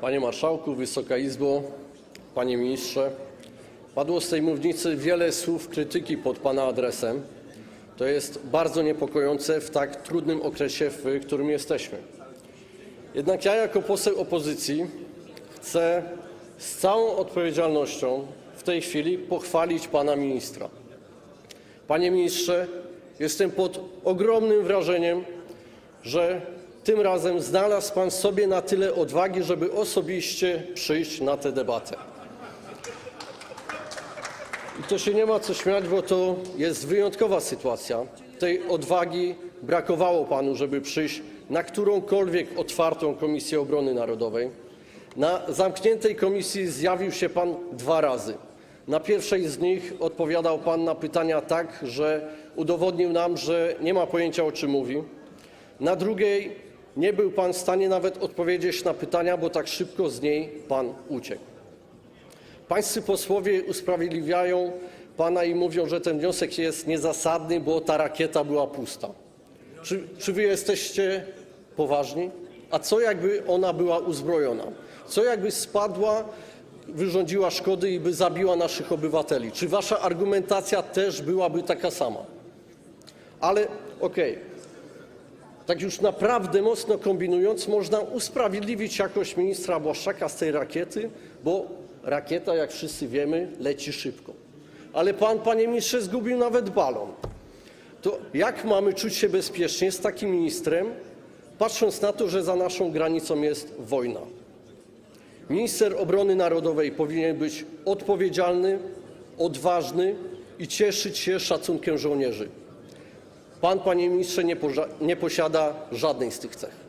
Panie Marszałku, Wysoka Izbo, Panie Ministrze, padło z tej mównicy wiele słów krytyki pod Pana adresem. To jest bardzo niepokojące w tak trudnym okresie, w którym jesteśmy. Jednak ja jako poseł opozycji chcę z całą odpowiedzialnością w tej chwili pochwalić Pana Ministra. Panie Ministrze, jestem pod ogromnym wrażeniem, że tym razem znalazł Pan sobie na tyle odwagi, żeby osobiście przyjść na tę debatę. I to się nie ma co śmiać, bo to jest wyjątkowa sytuacja. Tej odwagi brakowało Panu, żeby przyjść na którąkolwiek otwartą Komisję Obrony Narodowej. Na zamkniętej komisji zjawił się Pan dwa razy. Na pierwszej z nich odpowiadał Pan na pytania tak, że udowodnił nam, że nie ma pojęcia o czym mówi. Na drugiej nie był Pan w stanie nawet odpowiedzieć na pytania, bo tak szybko z niej Pan uciekł. Pańscy posłowie usprawiedliwiają Pana i mówią, że ten wniosek jest niezasadny, bo ta rakieta była pusta. Czy, czy Wy jesteście poważni? A co jakby ona była uzbrojona? Co jakby spadła, wyrządziła szkody i by zabiła naszych obywateli? Czy Wasza argumentacja też byłaby taka sama? Ale okej. Tak już naprawdę mocno kombinując, można usprawiedliwić jakość ministra Błaszczaka z tej rakiety, bo rakieta, jak wszyscy wiemy, leci szybko. Ale pan, panie ministrze, zgubił nawet balon. To jak mamy czuć się bezpiecznie z takim ministrem, patrząc na to, że za naszą granicą jest wojna? Minister obrony narodowej powinien być odpowiedzialny, odważny i cieszyć się szacunkiem żołnierzy. Pan, panie ministrze, nie, posiada żadnej z tych cech.